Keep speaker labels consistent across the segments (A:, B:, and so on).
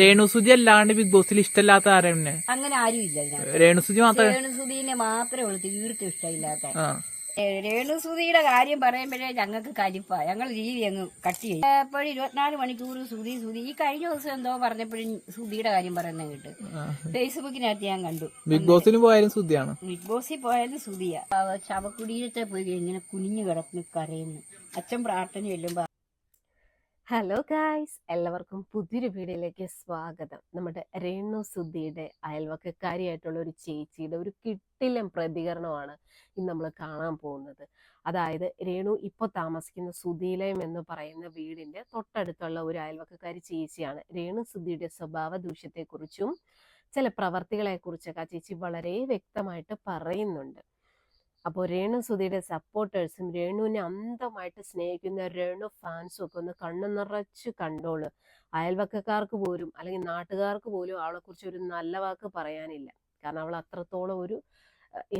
A: രേണുസുതി അല്ലാണ്ട് ബിഗ് ബോസിൽ ഇഷ്ടമില്ലാത്ത ആരാണ്?
B: അങ്ങനെ ആരും ഇല്ല ഇതിനകത്ത്.
A: രേണുസുതി മാത്രമേ
B: രേണുസുതിനെ മാത്രമേ ഉള്ളൂ തീർത്തും ഇഷ്ടമില്ലാത്ത.
A: ആ.
B: രേണുസുതിയുടെ കാര്യം പറയുമ്പോഴേ ഞങ്ങൾക്ക് കലിപ്പ. ഞങ്ങൾ ജീവി അങ്ങ് കട്ട് ചെയ്യും. എപ്പോഴും ഇരുപത്തിനാല് മണിക്കൂർ സുതി സുതി ഈ കഴിഞ്ഞ ദിവസം എന്തോ പറഞ്ഞപ്പോഴും സുതിയുടെ കാര്യം പറയുന്ന കേട്ട്. ഫേസ്ബുക്കിനകത്ത് ഞാൻ കണ്ടു.
A: ബിഗ് ബോസിന് പോയാലും സുതിയാണ്
B: ബിഗ് ബോസിൽ പോയാലും സുതിയാ ശവകുടീരത്തെ പോയി ഇങ്ങനെ കുനിഞ്ഞു കിടന്ന് കരയുന്നു. അച്ഛൻ പ്രാർത്ഥന ചെല്ലുമ്പോ
C: ഹലോ ഗായ്സ് എല്ലാവർക്കും പുതിയൊരു വീഡിയോയിലേക്ക് സ്വാഗതം. നമ്മുടെ രേണു സുദ്ധിയുടെ അയൽവക്കക്കാരിയായിട്ടുള്ള ഒരു ചേച്ചിയുടെ ഒരു കിട്ടിലം പ്രതികരണമാണ് ഇന്ന് നമ്മൾ കാണാൻ പോകുന്നത്. അതായത് രേണു ഇപ്പോൾ താമസിക്കുന്ന സുധീലയം എന്ന് പറയുന്ന വീടിന്റെ തൊട്ടടുത്തുള്ള ഒരു അയൽവക്കക്കാരി ചേച്ചിയാണ്. രേണു സുദ്ധിയുടെ സ്വഭാവ ദൂഷ്യത്തെക്കുറിച്ചും ചില പ്രവർത്തികളെക്കുറിച്ചൊക്കെ ആ ചേച്ചി വളരെ വ്യക്തമായിട്ട് പറയുന്നുണ്ട്. അപ്പോൾ രേണു സുധിയുടെ സപ്പോർട്ടേഴ്സും രേണുവിനെ അന്ധമായിട്ട് സ്നേഹിക്കുന്ന രേണു ഫാൻസും ഒക്കെ ഒന്ന് കണ്ണു നിറച്ച് കണ്ടോൾ. അയൽവക്കക്കാർക്ക് പോലും അല്ലെങ്കിൽ നാട്ടുകാർക്ക് പോലും അവളെക്കുറിച്ച് ഒരു നല്ല വാക്ക് പറയാനില്ല. കാരണം അവൾ അത്രത്തോളം ഒരു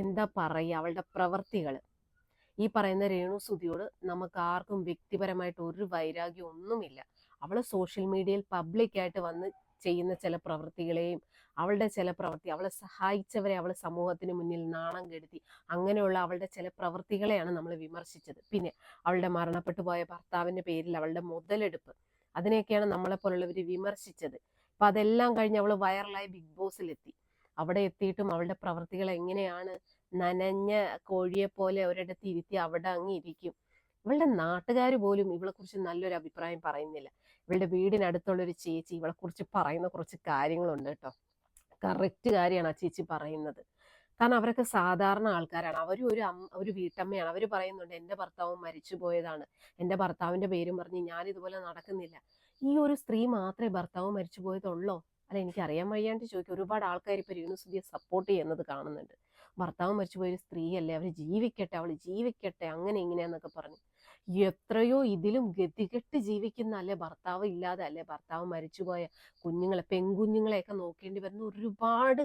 C: എന്താ പറയുക അവളുടെ പ്രവർത്തികൾ. ഈ പറയുന്ന രേണു സുധിയോട് നമുക്ക് ആർക്കും വ്യക്തിപരമായിട്ട് ഒരു വൈരാഗ്യം ഒന്നുമില്ല. അവൾ സോഷ്യൽ മീഡിയയിൽ പബ്ലിക്കായിട്ട് വന്ന് ചെയ്യുന്ന ചില പ്രവൃത്തികളെയും അവളുടെ ചില പ്രവൃത്തി അവളെ സഹായിച്ചവരെ അവൾ സമൂഹത്തിന് മുന്നിൽ നാണം കെടുത്തി അങ്ങനെയുള്ള അവളുടെ ചില പ്രവൃത്തികളെയാണ് നമ്മൾ വിമർശിച്ചത്. പിന്നെ അവളുടെ മരണപ്പെട്ടു പോയ ഭർത്താവിന്റെ പേരിൽ അവളുടെ മുതലെടുപ്പ് അതിനെയൊക്കെയാണ് നമ്മളെ പോലുള്ളവർ വിമർശിച്ചത്. അപ്പം അതെല്ലാം കഴിഞ്ഞ് അവൾ വൈറലായി ബിഗ് ബോസിലെത്തി. അവിടെ എത്തിയിട്ടും അവളുടെ പ്രവൃത്തികൾ എങ്ങനെയാണ് നനഞ്ഞ കോഴിയെ പോലെ ഒരിടത്ത് ഇരുത്തി അവിടെ അങ്ങ് ഇരിക്കും. ഇവളുടെ നാട്ടുകാർ പോലും ഇവളെ കുറിച്ച് നല്ലൊരു അഭിപ്രായം പറയുന്നില്ല. ഇവളുടെ വീടിനടുത്തുള്ള ഒരു ചേച്ചി ഇവളെ കുറിച്ച് പറയുന്ന കുറച്ച് കാര്യങ്ങളുണ്ട് കേട്ടോ. കറക്റ്റ് കാര്യമാണ് ആ ചേച്ചി പറയുന്നത്. കാരണം അവരൊക്കെ സാധാരണ ആൾക്കാരാണ്. അവരും ഒരു ഒരു വീട്ടമ്മയാണ്. അവർ പറയുന്നുണ്ട് എന്റെ ഭർത്താവ് മരിച്ചു പോയതാണ്. എന്റെ ഭർത്താവിന്റെ പേരും പറഞ്ഞ് ഞാൻ ഇതുപോലെ നടക്കുന്നില്ല. ഈ ഒരു സ്ത്രീ മാത്രമേ ഭർത്താവ് മരിച്ചു പോയതുള്ളോ? അല്ല എനിക്ക് അറിയാൻ വയ്യാണ്ട് ചോദിക്കും. ഒരുപാട് ആൾക്കാർ ഇപ്പോൾ രേണുസുതിയെ സപ്പോർട്ട് ചെയ്യുന്നത് കാണുന്നുണ്ട്. ഭർത്താവ് മരിച്ചുപോയ ഒരു സ്ത്രീയല്ലേ അവർ ജീവിക്കട്ടെ അവൾ ജീവിക്കട്ടെ അങ്ങനെ ഇങ്ങനെയെന്നൊക്കെ പറഞ്ഞു. എത്രയോ ഇതിലും ഗതികെട്ട് ജീവിക്കുന്ന അല്ലെ ഭർത്താവ് ഇല്ലാതെ അല്ലെ ഭർത്താവ് മരിച്ചുപോയ കുഞ്ഞുങ്ങളെ പെൺകുഞ്ഞുങ്ങളെയൊക്കെ നോക്കേണ്ടി വരുന്ന ഒരുപാട്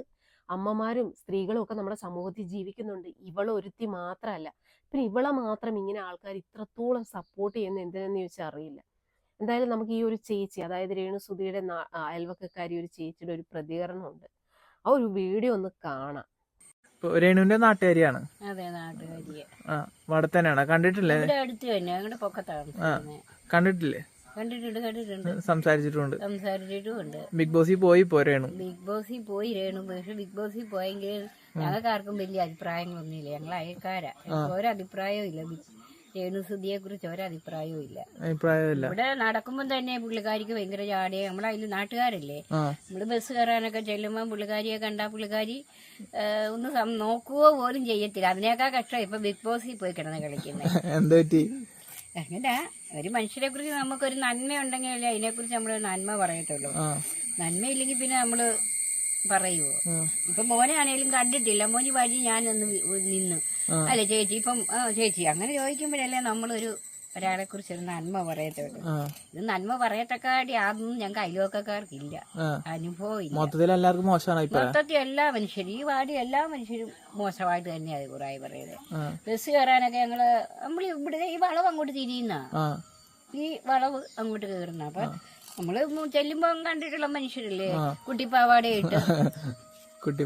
C: അമ്മമാരും സ്ത്രീകളും ഒക്കെ നമ്മുടെ സമൂഹത്തിൽ ജീവിക്കുന്നുണ്ട്. ഇവളെ ഒരുത്തി മാത്രമല്ല. പിന്നെ ഇവളെ മാത്രം ഇങ്ങനെ ആൾക്കാർ ഇത്രത്തോളം സപ്പോർട്ട് ചെയ്യുന്ന എന്തിനെന്ന് ചോദിച്ചാൽ അറിയില്ല. എന്തായാലും നമുക്ക് ഈ ഒരു ചേച്ചി അതായത് രേണു സുധിയുടെ അയൽവക്കക്കാരി ഒരു ചേച്ചിയുടെ ഒരു പ്രതികരണമുണ്ട്. ആ ഒരു വീഡിയോ ഒന്ന് കാണാം.
A: രേണുവിന്റെ നാട്ടുകാരിയാണ്.
B: അതെ നാട്ടുകാരിയെ.
A: ആ വടത്തനാണ്. കണ്ടിട്ടില്ലേ?
B: ഇവിടെ അടുത്ത് തന്നെ ഞങ്ങളുടെ പൊക്കത്താണ്
A: കണ്ടിട്ടില്ലേ?
B: കണ്ടിട്ടുണ്ട് കണ്ടിട്ടുണ്ട്.
A: സംസാരിച്ചിട്ടുണ്ട്.
B: സംസാരിച്ചിട്ടും
A: ബിഗ് ബോസിൽ പോയി പോ രേണു?
B: ബിഗ് ബോസിൽ പോയി രേണു പക്ഷെ ബിഗ് ബോസിൽ പോയെങ്കിൽ ഞങ്ങൾക്ക് ആർക്കും വലിയ അഭിപ്രായങ്ങളൊന്നുമില്ല. ഞങ്ങൾ അയൽക്കാരാ. ഒരഭിപ്രായവും ഇല്ല ബിഗ് രേണുസുതിയെ കുറിച്ച് ഒരഭിപ്രായവും ഇല്ല
A: അഭിപ്രായമില്ല
B: ഇവിടെ നടക്കുമ്പോൾ തന്നെ പുള്ളിക്കാരിക്ക് ഭയങ്കര ചാടിയ നമ്മളെ അതിന് നാട്ടുകാരല്ലേ? നമ്മൾ ബസ് കയറാനൊക്കെ ചെല്ലുമ്പോൾ പുള്ളിക്കാരിയെ കണ്ടാ പുള്ളിക്കാരി ഒന്ന് നോക്കുകയോ പോലും ചെയ്യത്തില്ല. അതിനേക്കാൾ കഷ്ടം ഇപ്പൊ ബിഗ് ബോസിൽ പോയി കിടന്ന് കളിക്കുന്നത് അങ്ങനെ. ഒരു മനുഷ്യരെ കുറിച്ച് നമുക്കൊരു നന്മ ഉണ്ടെങ്കിലല്ലേ അതിനെ കുറിച്ച് നമ്മൾ നന്മ പറയത്തുള്ളൂ. നന്മയില്ലെങ്കിൽ പിന്നെ നമ്മൾ പറയുവോ. ഇപ്പൊ മോനെ ആണെങ്കിലും കണ്ടിട്ടില്ല. മോനി വഴി ഞാനൊന്ന് നിന്നു. അല്ല ചേച്ചി? ഇപ്പം ചേച്ചി അങ്ങനെ ചോദിക്കുമ്പോഴല്ലേ നമ്മളൊരു ഒരാളെ കുറിച്ച് ഒരു നന്മ പറയത്തുള്ളൂ. ഇത് നന്മ പറയത്തക്കാടി അതൊന്നും ഞങ്ങൾക്ക് അയൽവക്കക്കാർക്കില്ല
A: ആ.
B: അനുഭവം ഇല്ല
A: മൊത്തത്തിൽ എല്ലാവർക്കും മോശമാണ്
B: മൊത്തത്തിൽ എല്ലാ മനുഷ്യരും ഈ വാർഡിൽ എല്ലാ മനുഷ്യരും മോശമായിട്ട് തന്നെയാണ് കുറായി പറയുന്നത്. ബസ് കയറാനൊക്കെ ഞങ്ങൾ നമ്മൾ ഇവിടെ ഈ വളവ് അങ്ങോട്ട് തിരിയുന്ന. ഈ വളവ് അങ്ങോട്ട് കയറുന്ന. അപ്പൊ നമ്മൾ ചെല്ലുമ്പോ കണ്ടിട്ടുള്ള മനുഷ്യരല്ലേ?
A: ആ.
B: കുട്ടിപ്പാവാട ഇട്ട്.
A: കുട്ടി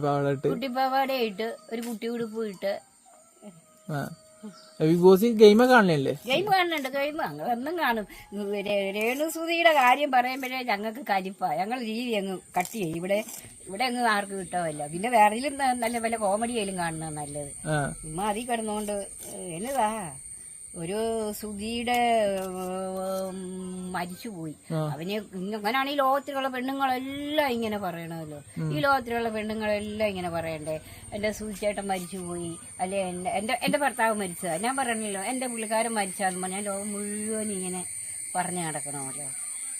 A: പാവടട്ട്
B: ഒരു കുട്ടി ഉടുപ്പ് ഇട്ട്.
A: ആ. ബിഗ് ബോസ് ഗെയിം കാണലില്ലേ?
B: ഗെയിം കാണുന്നുണ്ട് ഗെയിം അങ്ങനെ ഒന്നും കാണും. രേണു സുധിയുടെ കാര്യം പറയുമ്പോഴേ ഞങ്ങൾക്ക് കലിപ്പ. ഞങ്ങൾ രീതി അങ്ങ് കട്ട് ചെയ്യും. ഇവിടെ ഇവിടെ അങ്ങ് ആർക്കും കിട്ടാമല്ല പിന്നെ വേറെയും നല്ല പല കോമഡി ആയാലും കാണുന്ന
A: നല്ലത്.
B: ഉമ്മ അതി കിടന്നുകൊണ്ട് എന്നതാ? ഒരു സുധിയുടെ മരിച്ചുപോയി.
A: പോയി
B: അവന് ഇങ്ങനെയാണ് ഈ ലോകത്തിലുള്ള പെണ്ണുങ്ങളെല്ലാം ഇങ്ങനെ പറയണമല്ലോ ഈ ലോകത്തിലുള്ള പെണ്ണുങ്ങളെല്ലാം ഇങ്ങനെ പറയണ്ടേ? എന്റെ സൂചിച്ചേട്ടൻ മരിച്ചുപോയി. അല്ലെ എന്റെ എന്റെ എന്റെ ഭർത്താവ് മരിച്ചതാ. ഞാൻ പറയണല്ലോ എന്റെ പുള്ളിക്കാരൻ മരിച്ചാന്ന് പറഞ്ഞാൽ ലോകം മുഴുവൻ ഇങ്ങനെ പറഞ്ഞു നടക്കണമല്ലോ.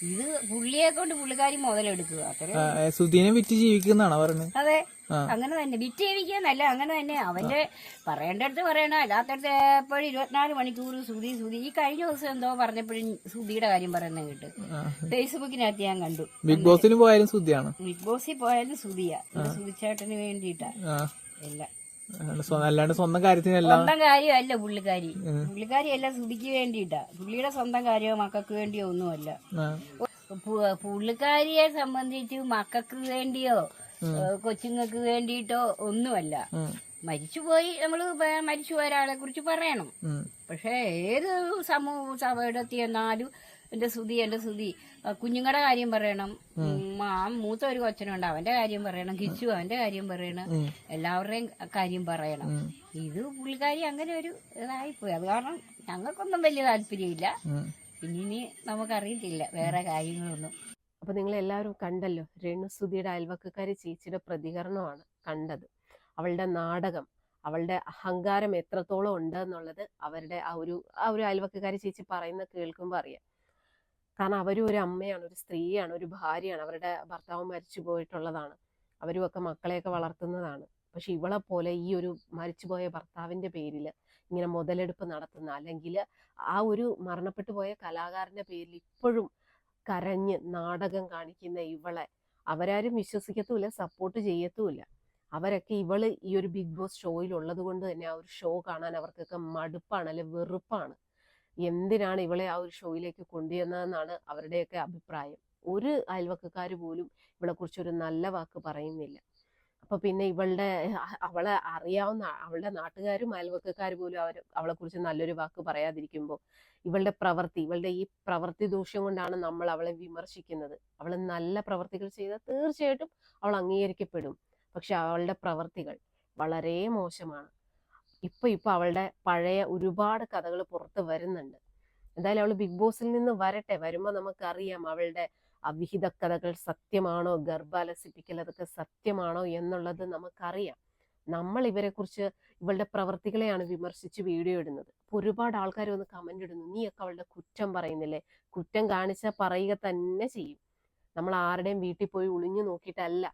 B: ഇത് പുള്ളിയെ കൊണ്ട് പുള്ളിക്കാരി മുതലെടുക്കുക. അത്ര
A: സുധീനെ വിറ്റ് ജീവിക്കുന്നതാണോ പറഞ്ഞത്.
B: അതെ. അങ്ങനെ തന്നെ. വിറ്റ് ജീവിക്കുന്നല്ല അങ്ങനെ തന്നെ. അവന്റെ പറയേണ്ടടുത്ത് പറയണോ. അല്ലാത്തടുത്ത് എപ്പോഴും ഇരുപത്തിനാല് മണിക്കൂർ സുധി സുധി. ഈ കഴിഞ്ഞ ദിവസം എന്തോ പറഞ്ഞപ്പോഴും സുധിയുടെ കാര്യം പറയുന്നത് കേട്ട്. ഫേസ്ബുക്കിനകത്ത് ഞാൻ കണ്ടു.
A: ബിഗ് ബോസിന് പോയാലും സുധിയാണ്.
B: ബിഗ് ബോസിൽ പോയാലും സുധിയാ. സുധിച്ചേട്ടന് വേണ്ടിയിട്ടാ. എല്ലാം.
A: അല്ലാണ്ട് സ്വന്തം കാര്യത്തിനെല്ലാം.
B: സ്വന്തം കാര്യമല്ല പുള്ളിക്കാരി. പുള്ളിക്കാരി എല്ലാം സുധിക്ക് വേണ്ടിട്ടാ പുള്ളിയുടെ സ്വന്തം കാര്യമോ മക്കൾക്ക് വേണ്ടിയോ ഒന്നുമല്ല. പുള്ളിക്കാരിയെ സംബന്ധിച്ച് മക്കൾക്ക് വേണ്ടിയോ കൊച്ചുങ്ങൾക്ക് വേണ്ടിയിട്ടോ ഒന്നുമല്ല. മരിച്ചുപോയി നമ്മൾ മരിച്ചുപോയ ഒരാളെ കുറിച്ച് പറയണം. പക്ഷെ ഏത് സമൂഹ സഭയുടെ എന്നാലും എന്റെ സുതി എന്റെ സുതി കുഞ്ഞുങ്ങളുടെ കാര്യം പറയണം. ആ മൂത്ത ഒരു കൊച്ചനുണ്ട്. അവന്റെ കാര്യം പറയണം. കിച്ചു അവന്റെ കാര്യം പറയണം. എല്ലാവരുടെയും കാര്യം പറയണം. ഇത് പുള്ളിക്കാരി അങ്ങനെ ഒരു ഇതായിപ്പോയി. അത് കാരണം ഞങ്ങൾക്കൊന്നും വലിയ താല്പര്യമില്ല. പിന്നെ ഇനി നമുക്കറിയത്തില്ല വേറെ കാര്യങ്ങളൊന്നും.
C: അപ്പൊ നിങ്ങൾ എല്ലാവരും കണ്ടല്ലോ രേണുസുതിയുടെ അയൽവക്കക്കാരി ചേച്ചിയുടെ പ്രതികരണമാണ് കണ്ടത്. അവളുടെ നാടകം അവളുടെ അഹങ്കാരം എത്രത്തോളം ഉണ്ട് എന്നുള്ളത് അവരുടെ ആ ഒരു ആ ഒരു അയൽവക്കക്കാരി ചേച്ചി പറയുന്ന കേൾക്കുമ്പോൾ അറിയാം. കാരണം അവരും ഒരു അമ്മയാണ് ഒരു സ്ത്രീയാണ് ഒരു ഭാര്യയാണ്. അവരുടെ ഭർത്താവ് മരിച്ചു പോയിട്ടുള്ളതാണ്. അവരും ഒക്കെ മക്കളെയൊക്കെ വളർത്തുന്നതാണ്. പക്ഷെ ഇവളെ പോലെ ഈ ഒരു മരിച്ചുപോയ ഭർത്താവിന്റെ പേരിൽ ഇങ്ങനെ മുതലെടുപ്പ് നടത്തുന്ന അല്ലെങ്കിൽ ആ ഒരു മരണപ്പെട്ടു പോയ കലാകാരന്റെ പേരിൽ ഇപ്പോഴും കരഞ്ഞ് നാടകം കാണിക്കുന്ന ഇവളെ അവരാരും വിശ്വസിക്കത്തുമില്ല സപ്പോർട്ട് ചെയ്യത്തുമില്ല. അവരൊക്കെ ഇവൾ ഈ ഒരു ബിഗ് ബോസ് ഷോയിൽ ഉള്ളത് കൊണ്ട് തന്നെ ആ ഒരു ഷോ കാണാൻ അവർക്കൊക്കെ മടുപ്പാണ് അല്ലെ വെറുപ്പാണ്. എന്തിനാണ് ഇവളെ ആ ഒരു ഷോയിലേക്ക് കൊണ്ടുവന്നതെന്നാണ് അവരുടെയൊക്കെ അഭിപ്രായം. ഒരു അയൽവക്കക്കാർ പോലും ഇവളെ കുറിച്ച് ഒരു നല്ല വാക്ക് പറയുന്നില്ല. അപ്പൊ പിന്നെ ഇവളുടെ അവളെ അറിയാവുന്ന അവളുടെ നാട്ടുകാരും അയൽവക്കക്കാർ പോലും അവർ അവളെ കുറിച്ച് നല്ലൊരു വാക്ക് പറയാതിരിക്കുമ്പോൾ ഇവളുടെ പ്രവൃത്തി ഇവളുടെ ഈ പ്രവൃത്തി ദോഷം കൊണ്ടാണ് നമ്മൾ അവളെ വിമർശിക്കുന്നത്. അവൾ നല്ല പ്രവർത്തികൾ ചെയ്താൽ തീർച്ചയായിട്ടും അവൾ അംഗീകരിക്കപ്പെടും. പക്ഷെ അവളുടെ പ്രവർത്തികൾ വളരെ മോശമാണ്. ഇപ്പൊ ഇപ്പൊ അവളുടെ പഴയ ഒരുപാട് കഥകൾ പുറത്ത് വരുന്നുണ്ട്. എന്തായാലും അവൾ ബിഗ് ബോസിൽ നിന്ന് വരട്ടെ. വരുമ്പോൾ നമുക്കറിയാം അവളുടെ അവിഹിത കഥകൾ സത്യമാണോ? ഗർഭാലസിപ്പിക്കൽ അതൊക്കെ സത്യമാണോ എന്നുള്ളത് നമുക്കറിയാം. നമ്മൾ ഇവരെ കുറിച്ച് ഇവളുടെ പ്രവർത്തികളെയാണ് വിമർശിച്ച് വീഡിയോ ഇടുന്നത്. അപ്പോൾ ഒരുപാട് ആൾക്കാർ വന്ന് കമന്റ് ഇടുന്നു. നീയൊക്കെ അവളുടെ കുറ്റം പറയുന്നില്ലേ? കുറ്റം കാണിച്ചാൽ പറയുക തന്നെ ചെയ്യും. നമ്മൾ ആരുടെയും വീട്ടിൽ പോയി ഒളിഞ്ഞു നോക്കിയിട്ടല്ല.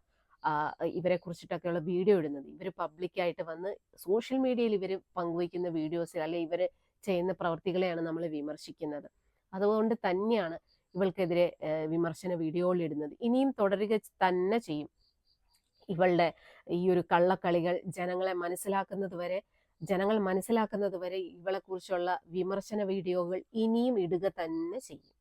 C: ഇവരെ കുറിച്ചിട്ടൊക്കെയുള്ള വീഡിയോ ഇടുന്നത്. ഇവർ പബ്ലിക്കായിട്ട് വന്ന് സോഷ്യൽ മീഡിയയിൽ ഇവർ പങ്കുവയ്ക്കുന്ന വീഡിയോസ് അല്ലെ ഇവർ ചെയ്യുന്ന പ്രവർത്തികളെയാണ് നമ്മൾ വിമർശിക്കുന്നത്. അതുകൊണ്ട് തന്നെയാണ് ഇവൾക്കെതിരെ വിമർശന വീഡിയോകൾ ഇടുന്നത്. ഇനിയും തുടരുക തന്നെ ചെയ്യും. ഇവളുടെ ഈ ഒരു കള്ളക്കളികൾ ജനങ്ങളെ മനസ്സിലാക്കുന്നത് വരെ ജനങ്ങൾ മനസ്സിലാക്കുന്നത് വരെ ഇവളെക്കുറിച്ചുള്ള വിമർശന വീഡിയോകൾ ഇനിയും ഇടുക തന്നെ ചെയ്യും.